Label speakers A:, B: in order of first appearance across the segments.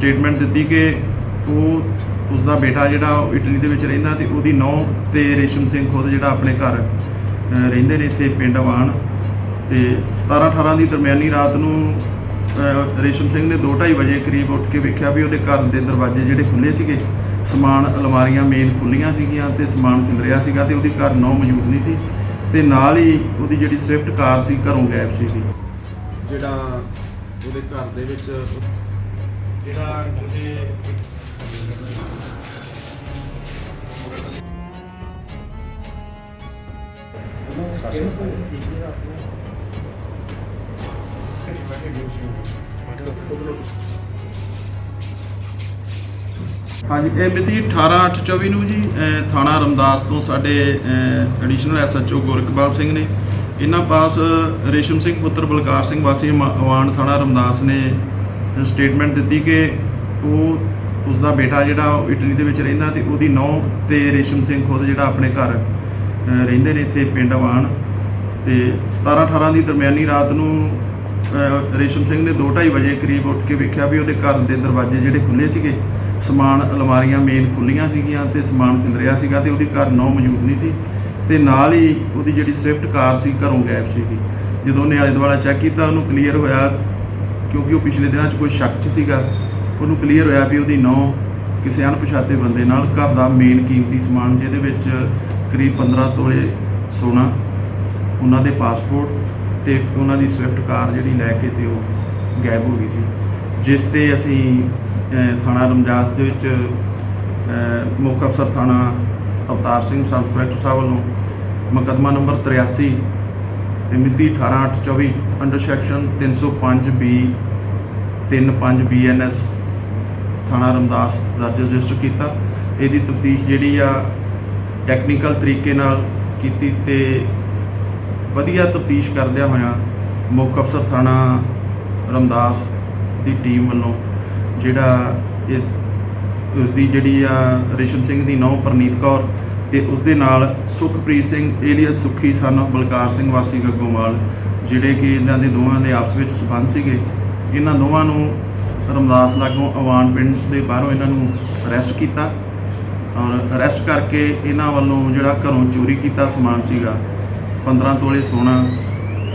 A: Statement ਦਿੱਤੀ ਕਿ ਉਹ ਉਸ ਦਾ ਬੇਟਾ ਜਿਹੜਾ ਉਹ ਇਟਲੀ ਦੇ ਵਿੱਚ ਰਹਿੰਦਾ ਤੇ ਉਹਦੀ ਨੌਂ ਤੇ ਰੇਸ਼ਮ ਸਿੰਘ ਖੁਦ ਜਿਹੜਾ ਆਪਣੇ ਘਰ ਰਹਿੰਦੇ ਨੇ ਇੱਥੇ ਪਿੰਡ ਆਵਾਨ ਤੇ 17 18 ਦੀ ਦਰਮਿਆਨੀ ਰਾਤ ਨੂੰ ਰੇਸ਼ਮ ਸਿੰਘ ਨੇ 2:30 ਵਜੇ ਕਰੀਬ ਉੱਠ ਕੇ ਵੇਖਿਆ ਵੀ ਉਹਦੇ ਘਰ ਦੇ ਦਰਵਾਜ਼ੇ ਜਿਹੜੇ ਖੁੱਲੇ ਸੀਗੇ, ਸਮਾਨ, ਅਲਮਾਰੀਆਂ ਮੇਨ ਖੁੱਲੀਆਂ ਸੀਗੀਆਂ ਤੇ ਸਮਾਨ ਚਿਲ ਰਿਹਾ ਸੀਗਾ ਤੇ ਉਹਦੀ ਘਰ ਨੌ ਮੌਜੂਦ ਨਹੀਂ ਸੀ ਤੇ ਨਾਲ ਹੀ ਉਹਦੀ ਜਿਹੜੀ ਸਵਿਫਟ ਕਾਰ ਸੀ, ਘਰੋਂ ਗਾਇਬ ਸੀਗੀ। ਜਿਹੜਾ ਉਹਦੇ ਘਰ ਦੇ ਵਿੱਚ ਜਿਹੜਾ ਉਹਦੇ ਹਾਂਜੀ ਇਹ ਮਿਤੀ 18/8/24 ਨੂੰ ਜੀ ਅਹ, ਥਾਣਾ ਰਮਦਾਸ ਤੋਂ ਸਾਡੇ ਐਡੀਸ਼ਨਲ ਐਸਐਚਓ ਗੋਰਖਪਾਲ ਸਿੰਘ ਨੇ। ਇਹਨਾਂ ਪਾਸ ਰੇਸ਼ਮ ਸਿੰਘ ਪੁੱਤਰ ਬਲਕਾਰ ਸਿੰਘ ਵਾਸੀ ਮ- ਅਵਾਨ ਥਾਣਾ ਰਮਦਾਸ ਨੇ ਸਟੇਟਮੈਂਟ ਦਿੱਤੀ ਕਿ ਉਹ ਉਸ ਦਾ ਬੇਟਾ ਜਿਹੜਾ ਉਹ ਇਟਲੀ ਦੇ ਵਿੱਚ ਰਹਿੰਦਾ ਤੇ ਉਹਦੀ ਨੌਂ ਤੇ ਰੇਸ਼ਮ ਸਿੰਘ ਖੁਦ ਜਿਹੜਾ ਆਪਣੇ ਘਰ ਰਹਿੰਦੇ ਨੇ ਇੱਥੇ ਪਿੰਡ ਅਵਾਨ ਤੇ 17 18 ਦੀ ਦਰਮਿਆਨੀ ਰਾਤ ਨੂੰ ਰੇਸ਼ਮ ਸਿੰਘ ਨੇ 2:30 ਵਜੇ ਕਰੀਬ ਉੱਠ ਕੇ ਵੇਖਿਆ ਵੀ ਉਹਦੇ ਘਰ ਦੇ ਦਰਵਾਜ਼ੇ ਜਿਹੜੇ ਖੁੱਲੇ ਸੀਗੇ, ਸਮਾਨ ਅਲਮਾਰੀਆਂ ਮੇਨ ਖੁੱਲੀਆਂ ਸੀਗੀਆਂ ਤੇ ਸਮਾਨ ਖਿਲ ਰਿਹਾ ਸੀਗਾ ਤੇ ਉਹਦੀ ਘਰ ਨੌ ਮੌਜੂਦ ਨਹੀਂ ਸੀ ਤੇ ਨਾਲ ਹੀ ਉਹਦੀ ਜਿਹੜੀ ਸਵਿਫਟ ਕਾਰ ਸੀ ਘਰੋਂ ਗਾਇਬ ਸੀਗੀ। ਜਦੋਂ ਉਹਨੇ ਆਲੇ ਦੁਆਲਾ ਚੈੱਕ ਕੀਤਾ, ਉਹਨੂੰ ਕਲੀਅਰ ਹੋਇਆ ਕਿਉਂਕਿ ਉਹ ਪਿਛਲੇ ਦਿਨਾਂ 'ਚ ਕੋਈ ਸ਼ੱਕ 'ਚ ਸੀਗਾ। ਉਹਨੂੰ ਕਲੀਅਰ ਹੋਇਆ ਵੀ ਉਹਦੀ ਨੌ ਕਿਸੇ ਅਣਪਛਾਤੇ ਬੰਦੇ ਨਾਲ ਘਰ ਦਾ ਮੇਨ ਕੀਮਤੀ ਸਮਾਨ, ਜਿਹਦੇ ਵਿੱਚ ਕਰੀਬ 15 ਤੋਲੇ ਸੋਨਾ, ਉਹਨਾਂ ਦੇ ਪਾਸਪੋਰਟ ਤੇ ਉਹਨਾਂ ਦੀ ਸਵਿਫਟ ਕਾਰ ਜਿਹੜੀ ਲੈ ਕੇ ਤੇ ਉਹ ਗਾਇਬ ਹੋ ਗਈ ਸੀ। ਜਿਸ ਤੇ ਅਸੀਂ ਥਾਣਾ ਰਮਜਾਸ ਦੇ ਵਿੱਚ ਮੁੱਖ ਅਫਸਰ ਥਾਣਾ ਅਵਤਾਰ ਸਿੰਘ ਸਬ ਇੰਸਪੈਕਟਰ ਸਾਹਿਬ ਵੱਲੋਂ ਮੁਕੱਦਮਾ ਨੰਬਰ 83 ਤੇ ਮਿਤੀ 18/8/24 ਅੰਡਰ ਸੈਕਸ਼ਨ 305 ਬੀ 35 ਬੀਐਨਐਸ ਥਾਣਾ ਰਮਦਾਸ ਦਰਜ ਰਜਿਸਟਰ ਕੀਤਾ। ਇਹਦੀ ਤਫਤੀਸ਼ ਜਿਹੜੀ ਆ ਟੈਕਨੀਕਲ ਤਰੀਕੇ ਨਾਲ ਕੀਤੀ ਤੇ ਵਧੀਆ ਤਫਤੀਸ਼ ਕਰਦਿਆਂ ਹੋਇਆਂ ਮੁੱਖ ਅਫਸਰ ਥਾਣਾ ਰਮਦਾਸ ਦੀ ਟੀਮ ਵੱਲੋਂ ਜਿਹੜਾ ਇਹ ਉਸ ਦੀ ਜਿਹੜੀ ਆ ਰੇਸ਼ਮ ਸਿੰਘ ਦੀ ਨੌਂ, ਪਰਨੀਤ ਕੌਰ ਤੇ ਉਸ ਦੇ ਨਾਲ ਸੁਖਪ੍ਰੀਤ ਸਿੰਘ ਏਲੀਅਸ ਸੁਖੀ ਸਨ, ਬਲਕਾਰ ਸਿੰਘ ਵਾਸੀ ਗੱਗੋਮਾਲ ਜਿਹੜੇ ਕਿ ਇਹਨਾਂ ਦੇ ਦੋਵਾਂ ਦੇ ਆਪਸ ਵਿੱਚ ਸਬੰਧ ਸੀਗੇ। ਇਹਨਾਂ ਦੋਵਾਂ ਨੂੰ ਰਮਦਾਸ ਲਾਗੋਂ ਅਵਾਨ ਪਿੰਡ ਦੇ ਬਾਹਰੋਂ ਇਹਨਾਂ ਨੂੰ ਅਰੈਸਟ ਕੀਤਾ ਔਰ ਅਰੈਸਟ ਕਰਕੇ ਇਹਨਾਂ ਵੱਲੋਂ ਜਿਹੜਾ ਘਰੋਂ ਚੋਰੀ ਕੀਤਾ ਸਮਾਨ ਸੀਗਾ 15 ਤੋਲੇ ਸੋਨਾ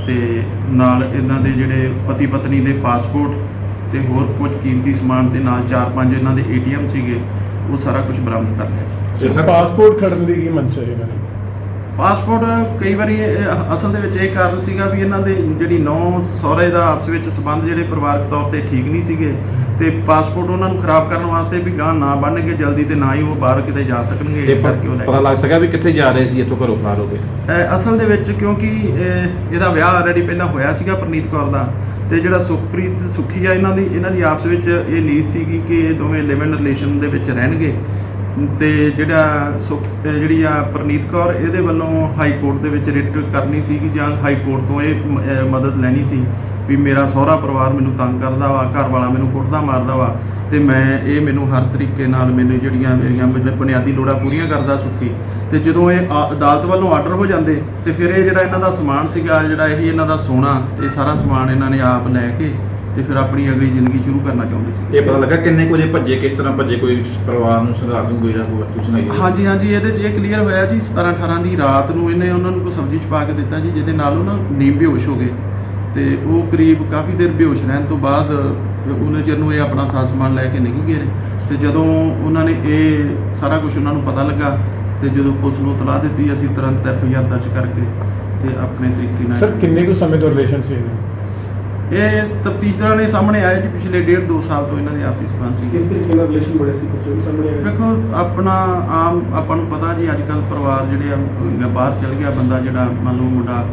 A: ਤੇ ਨਾਲ ਇਹਨਾਂ ਦੇ ਜਿਹੜੇ ਪਤੀ ਪਤਨੀ ਦੇ ਪਾਸਪੋਰਟ ਤੇ ਹੋਰ ਕੁਝ ਕੀਮਤੀ ਸਮਾਨ ਦੇ ਨਾਲ ਚਾਰ ਪੰਜ ਇਹਨਾਂ ਦੇ ਏਟੀਐਮ ਸੀਗੇ। ਉਹ ਸਾਰਾ ਕੁਝ ਬਰਾਮਦ ਕਰ ਲਿਆ ਸੀ
B: ਸਰ ਪਾਸਪੋਰਟ ਖੜਨ ਦੀ ਕੀ ਮਨਸ਼ਾ ਹੈ ਇਹਨਾਂ ਦੀ?
A: ਪਾਸਪੋਰਟ ਕਈ ਵਾਰੀ ਇਹ- ਅਸਲ ਦੇ ਵਿੱਚ ਇਹ ਕਾਰਨ ਸੀਗਾ ਵੀ ਇਹਨਾਂ ਦੇ ਜਿਹੜੀ ਨੌ ਸਹੁਰੇ ਦਾ ਆਪਸ ਵਿੱਚ ਸਬੰਧ ਜਿਹੜੇ ਪਰਿਵਾਰਕ ਤੌਰ ਤੇ ਠੀਕ ਨਹੀਂ ਸੀਗੇ ਤੇ ਪਾਸਪੋਰਟ ਉਹਨਾਂ ਨੂੰ ਖਰਾਬ ਕਰਨ ਵਾਸਤੇ ਵੀ ਗਾਂ ਨਾ ਬਣਨਗੇ ਜਲਦੀ ਤੇ ਨਾ ਹੀ ਉਹ ਬਾਹਰ ਕਿਤੇ ਜਾ ਸਕਣਗੇ
C: ਤੇ
A: ਇਸ ਕਰਕੇ ਉਹ ਲੈ
C: ਪਤਾ ਲੱਗ ਸਕਿਆ ਵੀ ਕਿੱਥੇ ਜਾ ਰਹੇ ਸੀ ਇੱਥੋਂ ਘਰੋਂ ਫਰਾਰ ਹੋ ਕੇ?
A: ਅਸਲ ਦੇ ਵਿੱਚ ਕਿਉਂਕਿ ਇਹਦਾ ਵਿਆਹ ਆਲਰੇਡੀ ਪਹਿਲਾਂ ਹੋਇਆ ਸੀਗਾ ਪ੍ਰਨੀਤ ਕੌਰ ਦਾ। ਤੇ ਜਿਹੜਾ ਸੁਖਪ੍ਰੀਤ ਸੁਖੀ ਆ, ਇਹਨਾਂ ਦੀ ਇਹਨਾਂ ਦੀ ਆਪਸ ਵਿੱਚ ਇਹ ਨੀਤ ਸੀਗੀ ਕਿ ਇਹ ਦੋਵੇਂ ਲਿਵ ਇਨ ਰਿਲੇਸ਼ਨ ਦੇ ਵਿੱਚ ਰਹਿਣਗੇ। ਤੇ ਜਿਹੜਾ ਸੁਖ ਜਿਹੜੀ ਆ ਪ੍ਰਨੀਤ ਕੌਰ, ਇਹਦੇ ਵੱਲੋਂ ਹਾਈ ਕੋਰਟ ਦੇ ਵਿੱਚ ਰਿਟ ਕਰਨੀ ਸੀਗੀ ਜਾਂ ਹਾਈ ਕੋਰਟ ਤੋਂ ਇਹ ਮਦਦ ਲੈਣੀ ਸੀ। ਵੀ ਮੇਰਾ ਸਹੁਰਾ ਪਰਿਵਾਰ ਮੈਨੂੰ ਤੰਗ ਕਰਦਾ ਵਾ ਘਰ ਵਾਲਾ ਮੈਨੂੰ ਕੁੱਟਦਾ ਮਾਰਦਾ ਵਾ ਤੇ ਮੈਂ ਇਹ ਮੈਨੂੰ ਹਰ ਤਰੀਕੇ ਨਾਲ ਮੈਨੂੰ ਜਿਹੜੀਆਂ ਮੇਰੀਆਂ ਬੁਨਿਆਦੀ ਲੋੜਾਂ ਪੂਰੀਆਂ ਕਰਦਾ ਸੁੱਖੀ। ਤੇ ਜਦੋਂ ਇਹ ਅਦਾਲਤ ਵੱਲੋਂ ਆਰਡਰ ਹੋ ਜਾਂਦੇ ਤੇ ਫਿਰ ਇਹ ਜਿਹੜਾ ਇਹਨਾਂ ਦਾ ਸਮਾਨ ਸੀਗਾ ਜਿਹੜਾ ਇਹੀ ਇਹਨਾਂ ਦਾ ਸੋਨਾ ਤੇ ਸਾਰਾ ਸਮਾਨ ਇਹਨਾਂ ਨੇ ਆਪ ਲੈ ਕੇ ਤੇ ਫਿਰ ਆਪਣੀ ਅਗਲੀ ਜ਼ਿੰਦਗੀ ਸ਼ੁਰੂ ਕਰਨਾ ਚਾਹੁੰਦੇ ਸੀ।
C: ਇਹ ਪਤਾ ਲੱਗਾ ਕਿੰਨੇ ਕੁ ਵਜੇ ਭੱਜੇ ਕਿਸ ਤਰ੍ਹਾਂ ਭੱਜੇ ਕੋਈ ਪਰਿਵਾਰ ਨੂੰ ਸੰਘਾਤ ਨੂੰ ਕੋਈ ਜਾਂ ਕੋਈ ਵਸਤੂ ਸੁਣਾਈ?
A: ਹਾਂਜੀ ਹਾਂਜੀ ਇਹਦੇ ਇਹ ਕਲੀਅਰ ਹੋਇਆ ਜੀ 17 18 ਦੀ ਰਾਤ ਨੂੰ ਇਹਨੇ ਉਹਨਾਂ ਨੂੰ ਕੋਈ ਸਬਜ਼ੀ ਚ ਪਾ ਕੇ ਦਿੱਤਾ ਜੀ ਜਿਹਦੇ ਨਾਲ ਉਹ ਨਾ ਨੀਂਦ ਬੇਹੋਸ਼ ਹੋ ਗਏ ਤੇ ਉਹ ਕਰੀਬ ਕਾਫੀ ਦੇਰ ਬੇਹੋਸ਼ ਰਹਿਣ ਤੋਂ ਬਾਅਦ ਉਹਨੇ ਚਿਰ ਨੂੰ ਇਹ ਆਪਣਾ ਸਾਰਾ ਸਮਾਨ ਲੈ ਕੇ ਨਹੀਂ ਗਏ ਤੇ ਜਦੋਂ ਉਹਨਾਂ ਨੇ ਇਹ ਸਾਰਾ ਕੁਝ ਉਹਨਾਂ ਨੂੰ ਪਤਾ ਲੱਗਾ ਤੇ ਜਦੋਂ ਪੁਲਿਸ ਨੂੰ ਇਤਲਾਹ ਦਿੱਤੀ ਅਸੀਂ ਤੁਰੰਤ ਐਫ ਆਈ ਆਰ ਦਰਜ ਕਰਕੇ ਤੇ ਆਪਣੇ ਤਰੀਕੇ ਨਾਲ
B: ਸਰ ਕਿੰਨੇ ਕੁ ਸਮੇਂ ਤੋਂ ਰਿਲੇਸ਼ਨ ਸੀ?
A: ਇਹ ਤਫਤੀਸ਼ ਦੌਰਾਨ ਇਹ ਸਾਹਮਣੇ ਆਇਆ ਜੀ ਪਿਛਲੇ ਡੇਢ ਦੋ ਸਾਲ ਤੋਂ ਇਹਨਾਂ ਦੇ ਆਪਸੀ ਸਬੰਧ ਸੀ।
D: ਕਿਸ ਤਰੀਕੇ ਨਾਲ ਰਿਲੇਸ਼ਨ ਬੜੇ ਸੀ ਕੁਝ ਵੀ ਸਾਹਮਣੇ ਆਇਆ?
A: ਵੇਖੋ ਆਪਣਾ ਆਮ ਆਪਾਂ ਨੂੰ ਪਤਾ ਜੀ ਅੱਜ ਕੱਲ ਪਰਿਵਾਰ ਜਿਹੜੇ ਆ ਬਾਹਰ ਚਲ ਗਿਆ ਬੰਦਾ ਜਿਹੜਾ ਮੰਨ ਲਓ ਮੁੰਡਾ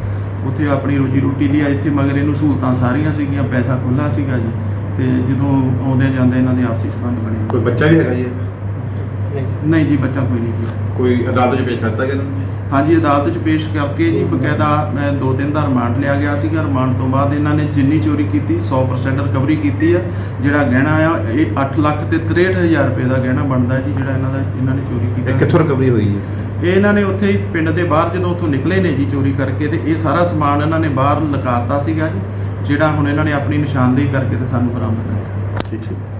A: ਉੱਥੇ ਆਪਣੀ ਰੋਜੀ ਰੋਟੀ ਲਈ ਆ ਇੱਥੇ ਮਗਰ ਇਹਨੂੰ ਸਹੂਲਤਾਂ ਸਾਰੀਆਂ ਸੀਗੀਆਂ ਪੈਸਾ ਖੁੱਲਾ ਸੀਗਾ ਜੀ। ਤੇ ਜਦੋਂ ਆਉਂਦੇ ਜਾਂਦੇ ਇਹਨਾਂ ਦੇ ਆਪਸੀ ਸੰਬੰਧ ਬਣੇ।
C: ਕੋਈ ਬੱਚਾ ਵੀ ਹੈਗਾ ਜੀ?
A: ਨਹੀਂ ਜੀ ਬੱਚਾ ਕੋਈ ਨਹੀਂ ਜੀ।
C: ਕੋਈ ਅਦਾਲਤ 'ਚ ਪੇਸ਼ ਕਰਤਾ ਗਿਆ ਇਹਨਾਂ ਨੂੰ?
A: ਹਾਂਜੀ ਅਦਾਲਤ 'ਚ ਪੇਸ਼ ਕਰਕੇ ਜੀ ਬਕਾਇਦਾ ਮੈਂ ਦੋ ਦਿਨ ਦਾ ਰਿਮਾਂਡ ਲਿਆ ਗਿਆ ਸੀਗਾ। ਰਿਮਾਂਡ ਤੋਂ ਬਾਅਦ ਇਹਨਾਂ ਨੇ ਜਿੰਨੀ ਚੋਰੀ ਕੀਤੀ 100% ਰਿਕਵਰੀ ਕੀਤੀ ਆ। ਜਿਹੜਾ ਗਹਿਣਾ ਆ ਇਹ 8 ਲੱਖ ਤੇ 63000 ਰੁਪਏ ਦਾ ਗਹਿਣਾ ਬਣਦਾ ਜੀ ਜਿਹੜਾ ਇਹਨਾਂ ਦਾ ਇਹਨਾਂ ਨੇ ਚੋਰੀ ਕੀਤਾ।
C: ਇਹ ਕਿੱਥੋਂ ਰਿਕਵਰੀ ਹੋਈ ਹੈ?
A: ਇਹ ਇਹਨਾਂ ਨੇ ਉੱਥੇ ਹੀ ਪਿੰਡ ਦੇ ਬਾਹਰ ਜਦੋਂ ਉੱਥੋਂ ਨਿਕਲੇ ਨੇ ਜੀ ਚੋਰੀ ਕਰਕੇ ਤੇ ਇਹ ਸਾਰਾ ਸਮਾਨ ਇਹਨਾਂ ਨੇ ਬਾਹਰ ਲਗਾਤਾ ਸੀਗਾ ਜੀ ਜਿਹੜਾ ਹੁਣ ਇਹਨਾਂ ਨੇ ਆਪਣੀ ਨਿਸ਼ਾਨਦੇਹੀ ਕਰਕੇ ਤੇ ਸਾਨੂੰ ਬਰਾਮਦ ਕਰਿਆ
C: ਠੀਕ ਠੀਕ।